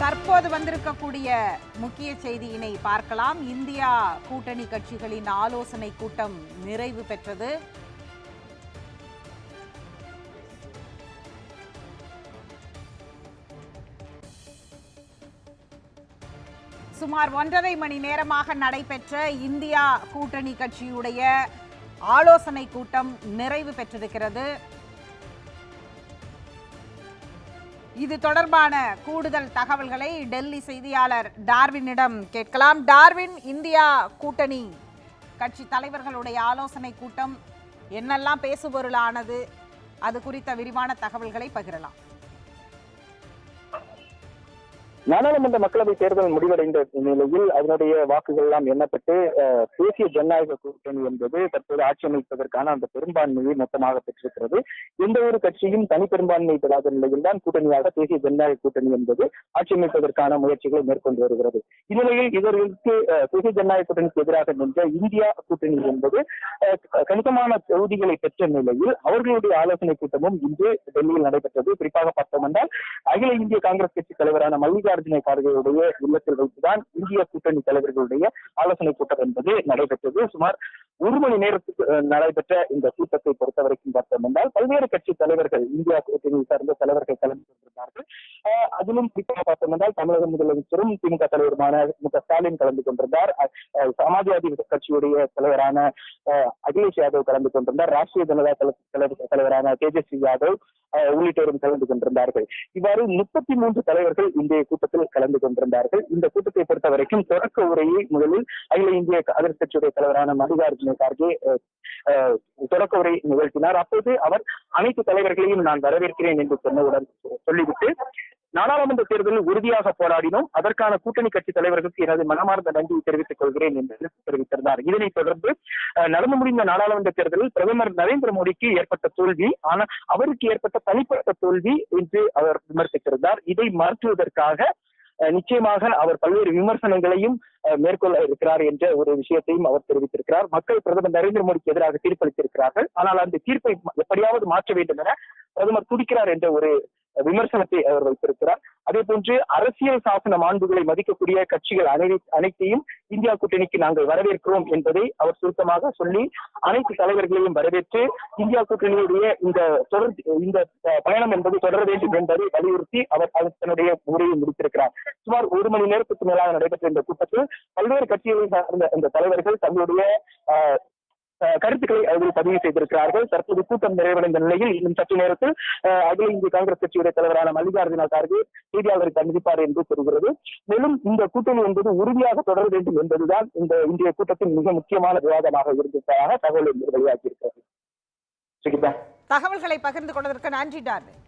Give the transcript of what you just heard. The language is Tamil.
தற்போது வந்திருக்கக்கூடிய முக்கிய செய்தியினை பார்க்கலாம். இந்தியா கூட்டணி கட்சிகளின் ஆலோசனை கூட்டம் நிறைவு பெற்றது. சுமார் ஒன்றரை மணி நேரமாக நடைபெற்ற இந்தியா கூட்டணி கட்சியுடைய ஆலோசனை கூட்டம் நிறைவு பெற்றிருக்கிறது. இது தொடர்பான கூடுதல் தகவல்களை டெல்லி செய்தியாளர் டார்வினிடம் கேட்கலாம். டார்வின் இந்தியா கூட்டணி. கட்சி தலைவர்களுடைய ஆலோசனை கூட்டம் என்னெல்லாம் பேசுபொருளானது அது குறித்த விரிவான தகவல்களை பகிரலாம். நாடாளுமன்ற மக்களவை தேர்தல் முடிவடைந்த நிலையில் அதனுடைய வாக்குகள் எல்லாம் எண்ணப்பட்டு தேசிய ஜனநாயக கூட்டணி என்பது தற்போது ஆட்சி அமைப்பதற்கான அந்த பெரும்பான்மையை மொத்தமாக பெற்றிருக்கிறது. எந்த ஒரு கட்சியும் தனி பெரும்பான்மை பெறாத நிலையில் தான் கூட்டணியாக தேசிய ஜனநாயக கூட்டணி என்பது ஆட்சி அமைப்பதற்கான முயற்சிகளை மேற்கொண்டு வருகிறது. இந்நிலையில் இவர்களுக்கு தேசிய ஜனநாயக கூட்டணிக்கு எதிராக நின்ற இந்தியா கூட்டணி என்பது அஹ், கணிசமான தொகுதிகளை பெற்ற நிலையில் அவர்களுடைய ஆலோசனை கூட்டமும் இன்று டெல்லியில் நடைபெற்றது. குறிப்பாக அகில இந்திய காங்கிரஸ் கட்சி தலைவரான மல்லிகார்ஜுன கார்கேயுடைய இல்லத்தில் வைத்துதான் இந்திய கூட்டணி தலைவர்களுடைய ஆலோசனை கூட்டம் என்பது நடைபெற்றது. சுமார் ஒரு மணி நேரத்துக்கு நடைபெற்ற இந்த கூட்டத்தை பொறுத்தவரைக்கும் பார்த்தோம் என்றால் பல்வேறு கட்சி தலைவர்கள் இந்தியா கூட்டணி சார்ந்த தலைவர்கள் கலந்து அதிலும் குறிப்பாக பார்த்தோம் என்றால் தமிழக முதலமைச்சரும் திமுக தலைவருமான மு க ஸ்டாலின் கலந்து கொண்டிருந்தார். சமாஜ்வாதி கட்சியுடைய தலைவரான அகிலேஷ் யாதவ் கலந்து கொண்டிருந்தார். ராஷ்டிரிய ஜனதா தலைவர் தலைவரான தேஜஸ்வி யாதவ் உள்ளிட்டோரும் கலந்து கொண்டிருந்தார்கள். இவ்வாறு முப்பத்தி மூன்று தலைவர்கள் இன்றைய கூட்டத்தில் கலந்து கொண்டிருந்தார்கள். இந்த கூட்டத்தை பொறுத்த வரைக்கும் தொடக்க உரையை முதலில் அகில இந்திய காங்கிரஸ் கட்சியுடைய தலைவரான மல்லிகார்ஜுன கார்கே தொடக்க உரை நிகழ்த்தினார். அப்போது அவர் அனைத்து தலைவர்களையும் நான் வரவேற்கிறேன் என்று சொன்னவுடன் சொல்லிவிட்டு நாடாளுமன்ற தேர்தலில் உறுதியாக போராடினோம். அதற்கான கூட்டணி கட்சி தலைவர்களுக்கு எனது மனமார்ந்த நன்றியை தெரிவித்துக் கொள்கிறேன் என்று தெரிவித்திருந்தார். இதனைத் தொடர்ந்து நடந்து முடிந்த நாடாளுமன்ற தேர்தலில் பிரதமர் நரேந்திர மோடிக்கு ஏற்பட்ட தோல்வி ஆனால் அவருக்கு ஏற்பட்ட தனிப்பட்ட தோல்வி என்று அவர் விமர்சித்திருந்தார். இதை மாற்றுவதற்காக அஹ், நிச்சயமாக அவர் பல்வேறு விமர்சனங்களையும் அஹ், மேற்கொள்ள இருக்கிறார் என்ற ஒரு விஷயத்தையும் அவர் தெரிவித்திருக்கிறார். மக்கள் பிரதமர் நரேந்திர மோடிக்கு எதிராக தீர்ப்பளித்திருக்கிறார்கள். ஆனால் அந்த தீர்ப்பை எப்படியாவது மாற்ற வேண்டும் என பிரதமர் துடிக்கிறார் என்ற ஒரு விமர்சனத்தை அவர் வைத்திருக்கிறார். அதே போன்று அரசியல் சாசன மாண்புகளை மதிக்கக்கூடிய கட்சிகள் அனை அனைத்தையும் இந்தியா கூட்டணிக்கு நாங்கள் வரவேற்கிறோம் என்பதை அவர் சுருக்கமாக சொல்லி அனைத்து தலைவர்களையும் வரவேற்று இந்தியா கூட்டணியுடைய இந்த தொடர் இந்த பயணம் என்பது தொடர வேண்டும் என்பதை வலியுறுத்தி அவர் தன்னுடைய உரையை முடித்திருக்கிறார். சுமார் ஒரு மணி நேரத்துக்கு மேலாக நடைபெற்ற இந்த கூட்டத்தில் பல்வேறு கட்சிகளை சார்ந்த இந்த தலைவர்கள் தங்களுடைய அஹ், கருத்துக்களை அதில் பதிவு செய்திருக்கிறார்கள். தற்போது கூட்டம் நிறைவடைந்த நிலையில் இன்னும் சற்று நேரத்தில் அஹ், அகில இந்திய காங்கிரஸ் கட்சியுடைய தலைவரான மல்லிகார்ஜுன கார்கே செய்தியாளரை சந்திப்பார் என்று தெரிகிறது மேலும் இந்த கூட்டணி என்பது உறுதியாக தொடர வேண்டும் என்பதுதான் இந்த இன்றைய கூட்டத்தின் மிக முக்கியமான விவாதமாக இருந்ததாக தகவல் வெளியாகியிருக்கிறது. தகவல்களை பகிர்ந்து கொண்டதற்கு நன்றி டார்வின்.